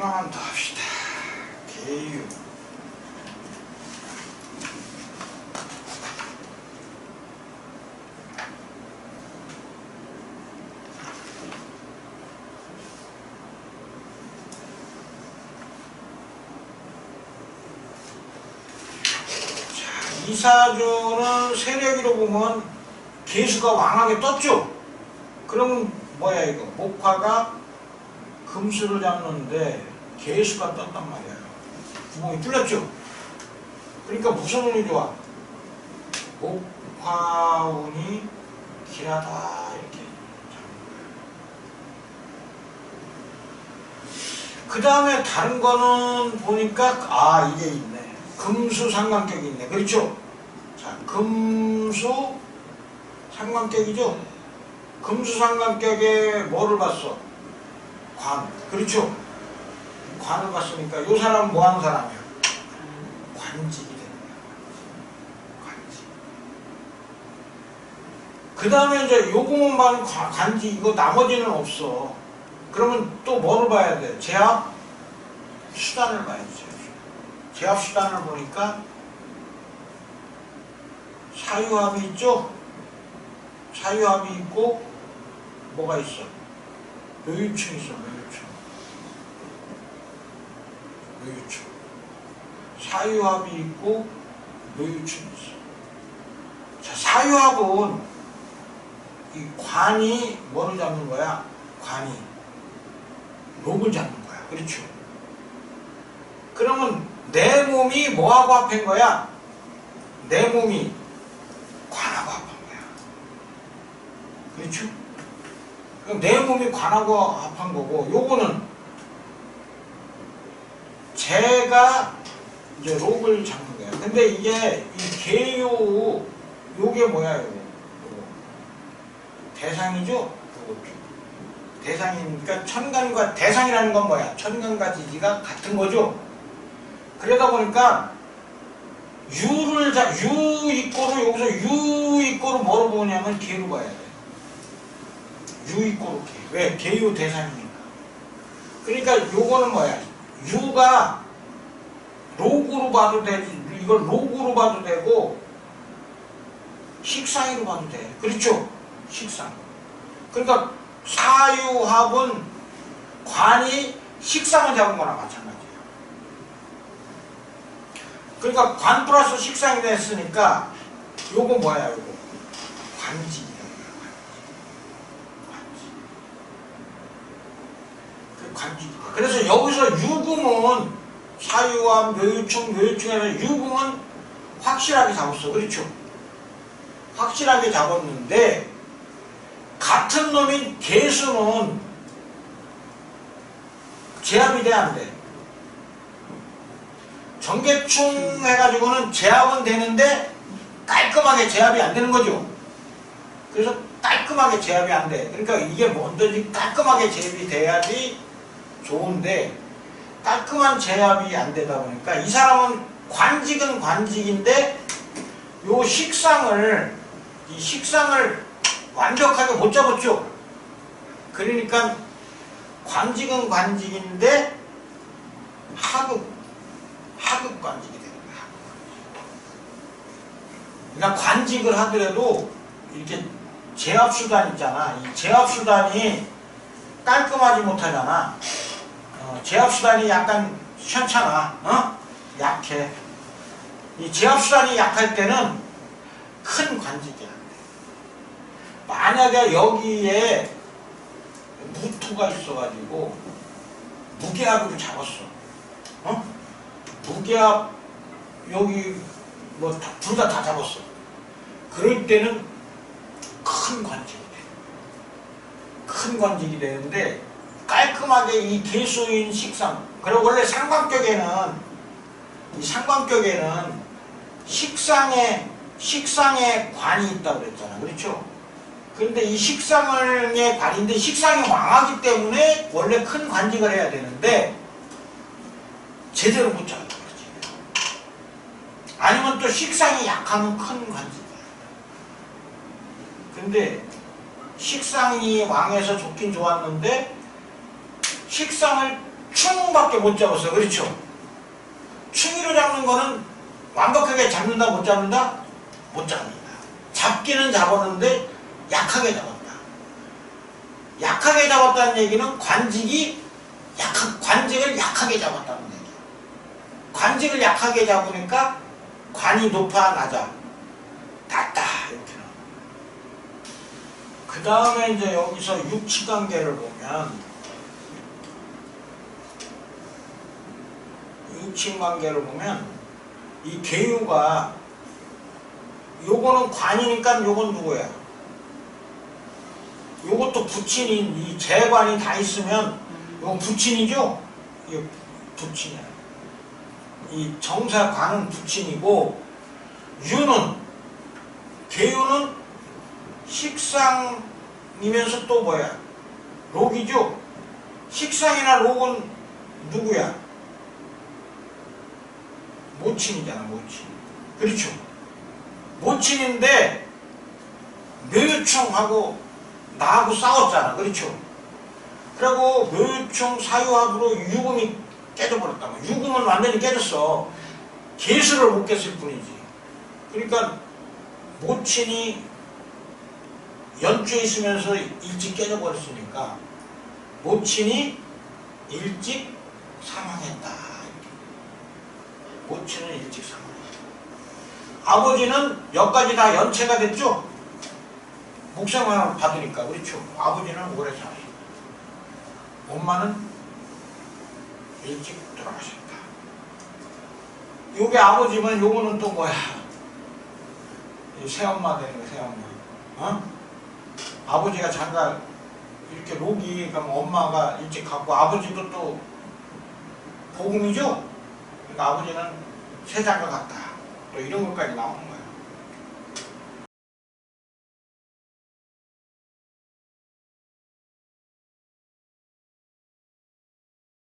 하나만 더 합시다. 개유. 자, 이사주는 세력으로 보면 개수가 왕하게 떴죠? 그러면 뭐야 이거? 목화가 금수를 잡는데 개수가 떴단 말이야. 구멍이 뚫렸죠? 그러니까 무슨 운이 좋아? 목화운이 길하다 이렇게 그 다음에 다른 거는 보니까 아 이게 있네 금수 상관격이 있네 그렇죠? 자 금수 상관격이죠? 금수 상관격에 뭐를 봤어? 관 그렇죠? 관을 봤으니까 이 사람은 뭐 하는 사람이야? 관직이 되는 거야 관직 그 다음에 이제 봐는 관- 관직 이거 나머지는 없어 그러면 또 뭐를 봐야 돼? 제압 수단을 봐야지. 제압 수단을 보니까 사유합이 있죠? 사유합이 있고 뭐가 있어? 묘유충 있어, 묘유충. 묘유충. 사유합이 있고 묘유충 있어. 자, 사유합은 이 관이 뭐를 잡는 거야? 관이 록을 잡는 거야. 그렇죠? 그러면 내 몸이 뭐하고 합한 거야? 내 몸이 관하고 합한 거야. 그렇죠? 그럼 내 몸이 관하고 합한 거고, 요거는 제가 이제 록을 잡는 거야. 근데 이게 이 개요, 요게 뭐야. 요거. 대상이죠? 대상이니까 천간과 대상이라는 건 뭐야? 천간과 지지가 같은 거죠. 그러다 보니까 유를 자, 유 이꼬로 여기서 유 이꼬로 뭐로 보냐면 개로 봐야 돼. 유 이꼬로 개. 왜? 개유 대상이니까. 그러니까 요거는 뭐야? 유가 로그로 봐도 되지. 이걸 로그로 봐도 되고 식상으로 봐도 돼. 그렇죠? 식상. 그러니까 사유합은 관이 식상을 잡은 거나 마찬가지예요. 그러니까 관 플러스 식상이 됐으니까 요거 뭐야 요거 관직이야 관직 그 그래서 여기서 유금은 사유합 묘유충 묘유충에서 유금은 확실하게 잡았어 그렇죠 확실하게 잡았는데 같은 놈인 개수는 제압이 돼, 안 돼? 정계충 해가지고는 제압은 되는데 깔끔하게 제압이 안 되는 거죠. 그래서 깔끔하게 제압이 안 돼. 그러니까 이게 뭐든지 깔끔하게 제압이 돼야지 좋은데 깔끔한 제압이 안 되다 보니까 이 사람은 관직은 관직인데 요 식상을 이 식상을 완벽하게 못 잡았죠. 그러니까 관직은 관직인데 하급 하급 관직이 되는 거야. 그러니까 관직을 하더라도 이렇게 제압 수단 있잖아. 이 제압 수단이 깔끔하지 못하잖아. 어, 제압 수단이 약간 시원찮아. 어? 약해. 이 제압 수단이 약할 때는 큰 관직이야. 만약에 여기에 무토가 있어가지고 무게압으로 잡았어. 어? 무게압 여기 뭐둘 다다 잡았어. 그럴 때는 큰 관직이 돼. 큰 관직이 되는데 깔끔하게 이 개수인 식상. 그리고 원래 상관격에는 이 상관격에는 식상에 식상에 관이 있다고 그랬잖아. 그렇죠? 그런데 이 식상의 관인데 식상이 왕하기 때문에 원래 큰 관직을 해야 되는데 제대로 못 잡는 거지. 아니면 또 식상이 약하면 큰 관직이야. 근데 식상이 왕에서 좋긴 좋았는데 식상을 충밖에 못 잡았어. 그렇죠? 충이로 잡는 거는 완벽하게 잡는다 못 잡는다? 못 잡는다. 잡기는 잡았는데 약하게 잡았다. 약하게 잡았다는 얘기는 관직이 약하, 관직을 약하게 잡았다는 얘기야. 관직을 약하게 잡으니까 관이 높아 낮아. 낮다 이렇게 나와. 그 다음에 이제 여기서 육치관계를 보면 육친관계를 보면 이 계유가 요거는 관이니까 요건 누구야? 요것도 부친인 이 재관이 다 있으면 요건 부친이죠? 이게 부친이야. 이 정사관은 부친이고 유는 계유는 식상이면서 또 뭐야? 록이죠? 식상이나 록은 누구야? 모친이잖아, 모친. 그렇죠? 모친인데 묘유충하고 나하고 싸웠잖아, 그렇죠? 그리고 묘유충 사유합으로 유금이 깨져버렸다고. 유금은 완전히 깨졌어. 개수를 못 깼을 뿐이지. 그러니까 모친이 연주에 있으면서 일찍 깨져버렸으니까 모친이 일찍 사망했다. 일찍 사망했다. 아버지는 여기까지 다 연체가 됐죠? 목생활을 받으니까 그렇죠? 아버지는 오래 살았어. 엄마는 일찍 돌아가셨다. 요게 아버지면 요거는 또 뭐야? 이 새엄마 되는 거 새엄마. 어? 아버지가 잠깐 이렇게 록이 그럼 엄마가 일찍 갖고 아버지도 또 복음이죠? 그러니까 아버지는 세장가 같다. 또 이런 것까지 나오는 거야.